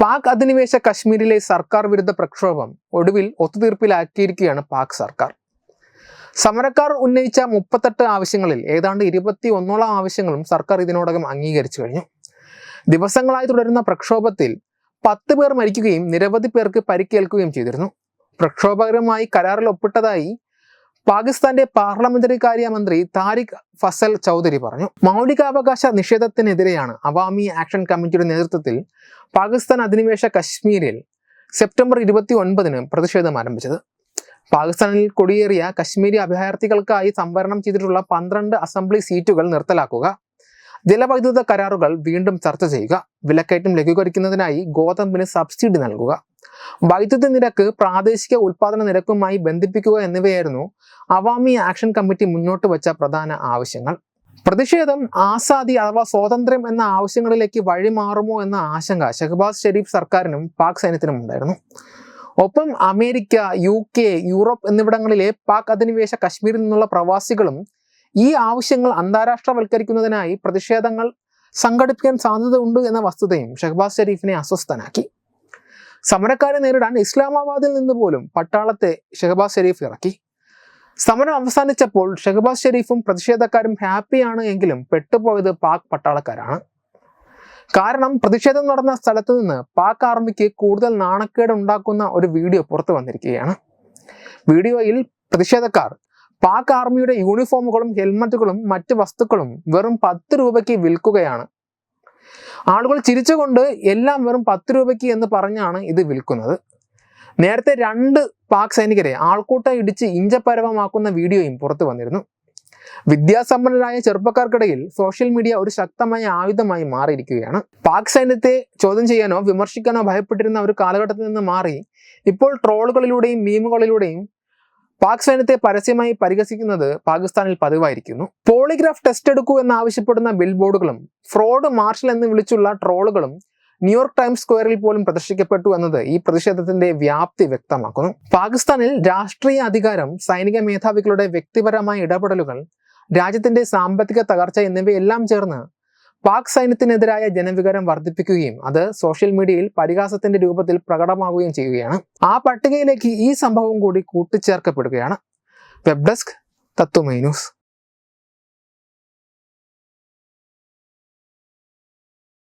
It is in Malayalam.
പാക് അധിനിവേശ കശ്മീരിലെ സർക്കാർ വിരുദ്ധ പ്രക്ഷോഭം ഒടുവിൽ ഒത്തുതീർപ്പിലാക്കിയിരിക്കുകയാണ് പാക് സർക്കാർ. സമരക്കാർ ഉന്നയിച്ച മുപ്പത്തെട്ട് ആവശ്യങ്ങളിൽ ഏതാണ്ട് ഇരുപത്തി ഒന്നോളം ആവശ്യങ്ങളും സർക്കാർ ഇതിനോടകം അംഗീകരിച്ചു കഴിഞ്ഞു. ദിവസങ്ങളായി തുടരുന്ന പ്രക്ഷോഭത്തിൽ പത്ത് പേർ മരിക്കുകയും നിരവധി പേർക്ക് പരിക്കേൽക്കുകയും ചെയ്തിരുന്നു. പ്രക്ഷോഭകരുമായി കരാറിൽ ഒപ്പിട്ടതായി പാകിസ്ഥാന്റെ പാർലമെന്ററി കാര്യമന്ത്രി താരിഖ് ഫസൽ ചൗധരി പറഞ്ഞു. മൗലികാവകാശ നിഷേധത്തിനെതിരെയാണ് അവാമി ആക്ഷൻ കമ്മിറ്റിയുടെ നേതൃത്വത്തിൽ പാകിസ്ഥാൻ അധിനിവേശ കശ്മീരിൽ സെപ്റ്റംബർ ഇരുപത്തി ഒൻപതിന് പ്രതിഷേധം ആരംഭിച്ചത്. പാകിസ്ഥാനിൽ കുടിയേറിയ കശ്മീരി അഭയാർത്ഥികൾക്കായി സംവരണം ചെയ്തിട്ടുള്ള പന്ത്രണ്ട് അസംബ്ലി സീറ്റുകൾ നിർത്തലാക്കുക ജലവൈദ്യുത കരാറുകൾ വീണ്ടും ചർച്ച ചെയ്യുക വിലക്കയറ്റം ലഘൂകരിക്കുന്നതിനായി ഗോതമ്പിന് സബ്സിഡി നൽകുക വൈദ്യുതി നിരക്ക് പ്രാദേശിക ഉൽപാദന നിരക്കുമായി ബന്ധിപ്പിക്കുക എന്നിവയായിരുന്നു അവാമി ആക്ഷൻ കമ്മിറ്റി മുന്നോട്ട് വെച്ച പ്രധാന ആവശ്യങ്ങൾ. പ്രതിഷേധം ആസാദി അഥവാ സ്വാതന്ത്ര്യം എന്ന ആവശ്യങ്ങളിലേക്ക് വഴിമാറുമോ എന്ന ആശങ്ക ഷഹബാസ് ഷെരീഫ് സർക്കാരിനും പാക് സൈന്യത്തിനും ഉണ്ടായിരുന്നു. ഒപ്പം അമേരിക്ക യു കെ യൂറോപ്പ് എന്നിവിടങ്ങളിലെ പാക് അധിനിവേശ കശ്മീരിൽ നിന്നുള്ള പ്രവാസികളും ഈ ആവശ്യങ്ങൾ അന്താരാഷ്ട്രവൽക്കരിക്കുന്നതിനായി പ്രതിഷേധങ്ങൾ സംഘടിപ്പിക്കാൻ സാധ്യതയുണ്ട് എന്ന വസ്തുതയും ഷഹബാസ് ഷെരീഫിനെ അസ്വസ്ഥനാക്കി. സമരക്കാരെ നേരിടാൻ ഇസ്ലാമാബാദിൽ നിന്ന് പോലും പട്ടാളത്തെ ഷെഹബാസ് ഷെരീഫ് ഇറക്കി. സമരം അവസാനിച്ചപ്പോൾ ഷെഹബാസ് ഷെരീഫും പ്രതിഷേധക്കാരും ഹാപ്പിയാണ് എങ്കിലും പെട്ടുപോയത് പാക് പട്ടാളക്കാരാണ്. കാരണം പ്രതിഷേധം നടന്ന സ്ഥലത്ത് നിന്ന് പാക് ആർമിക്ക് കൂടുതൽ നാണക്കേട് ഉണ്ടാക്കുന്ന ഒരു വീഡിയോ പുറത്തു വന്നിരിക്കുകയാണ്. വീഡിയോയിൽ പ്രതിഷേധക്കാർ പാക് ആർമിയുടെ യൂണിഫോമുകളും ഹെൽമറ്റുകളും മറ്റ് വസ്തുക്കളും വെറും പത്ത് രൂപയ്ക്ക് വിൽക്കുകയാണ്. ആളുകൾ ചിരിച്ചുകൊണ്ട് എല്ലാം വെറും പത്ത് രൂപയ്ക്ക് എന്ന് പറഞ്ഞാണ് ഇത് വിൽക്കുന്നത്. നേരത്തെ രണ്ട് പാക് സൈനികരെ ആൾക്കൂട്ടം ഇടിച്ച് ഇഞ്ചപരവമാക്കുന്ന വീഡിയോയും പുറത്തു വന്നിരുന്നു. വിദ്യാസമ്പന്നരായ ചെറുപ്പക്കാർക്കിടയിൽ സോഷ്യൽ മീഡിയ ഒരു ശക്തമായ ആയുധമായി മാറിയിരിക്കുകയാണ്. പാക് സൈന്യത്തെ ചോദ്യം ചെയ്യാനോ വിമർശിക്കാനോ ഭയപ്പെട്ടിരുന്ന ഒരു കാലഘട്ടത്തിൽ നിന്ന് മാറി ഇപ്പോൾ ട്രോളുകളിലൂടെയും മീമുകളിലൂടെയും പാക് സൈന്യത്തെ പരസ്യമായി പരിഹസിക്കുന്നത് പാകിസ്ഥാനിൽ പതിവായിരിക്കുന്നു. പോളിഗ്രാഫ് ടെസ്റ്റ് എടുക്കൂ എന്നാവശ്യപ്പെടുന്ന ബിൽ ബോർഡുകളും ഫ്രോഡ് മാർഷൽ എന്ന് വിളിച്ചുള്ള ട്രോളുകളും ന്യൂയോർക്ക് ടൈംസ് സ്ക്വയറിൽ പോലും പ്രദർശിക്കപ്പെട്ടു എന്നത് ഈ പ്രതിഷേധത്തിന്റെ വ്യാപ്തി വ്യക്തമാക്കുന്നു. പാകിസ്ഥാനിൽ രാഷ്ട്രീയ അധികാരം സൈനിക മേധാവികളുടെ വ്യക്തിപരമായ ഇടപെടലുകൾ രാജ്യത്തിന്റെ സാമ്പത്തിക തകർച്ച എന്നിവയെല്ലാം ചേർന്ന് പാക് സൈന്യത്തിനെതിരായ ജനവികാരം വർദ്ധിപ്പിക്കുകയും അത് സോഷ്യൽ മീഡിയയിൽ പരിഹാസത്തിന്റെ രൂപത്തിൽ പ്രകടമാവുകയും ചെയ്യുകയാണ്. ആ പട്ടികയിലേക്ക് ഈ സംഭവം കൂടി കൂട്ടിച്ചേർക്കപ്പെടുകയാണ്. Web desk Tatwamayi news.